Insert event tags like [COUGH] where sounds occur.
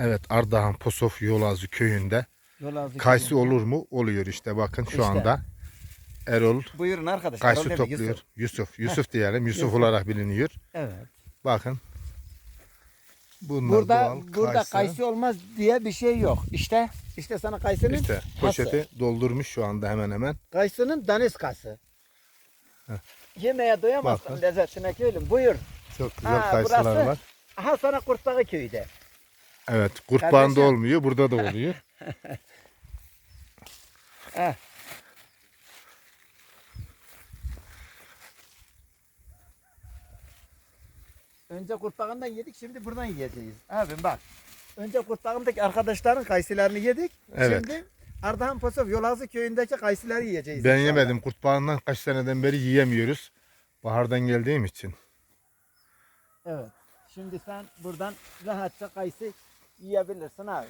Evet Ardahan Posof Yolazı köyünde Yolazlı kayısı köyü. olur mu? Oluyor işte bakın şu İşte. anda. Erol Buyurun arkadaşlar. kayısı topluyor. Yusuf. Yusuf. Yusuf [LAUGHS] diyelim. Yusuf Yusuf. olarak biliniyor. Evet. Bakın. Bunlar Burada doğal burada kayısı. olmaz diye bir şey yok. İşte işte sana kayısının İşte poşeti doldurmuş şu anda hemen hemen. Kayısının daniskası. Heh. Yemeğe doyamazsın Bakın. lezzetine köylüm. Buyur. Çok güzel Ha, kayısılar burası- var. Aha sana Kurtbağı köyde. Evet. Kurtbağında Kardeşim. olmuyor. Burada da oluyor. Heh. [LAUGHS] Önce kurtbağından yedik şimdi buradan yiyeceğiz. Abim bak. Önce kurtbağındaki arkadaşların kayısılarını yedik. Evet. Şimdi Ardahan Posov Yolazı köyündeki kayısıları yiyeceğiz. ben inşallah. yemedim. Kurtbağından kaç seneden beri yiyemiyoruz. Bahardan geldiğim için. Evet. Şimdi sen buradan rahatça kayısı iyi yapabilirsin abi.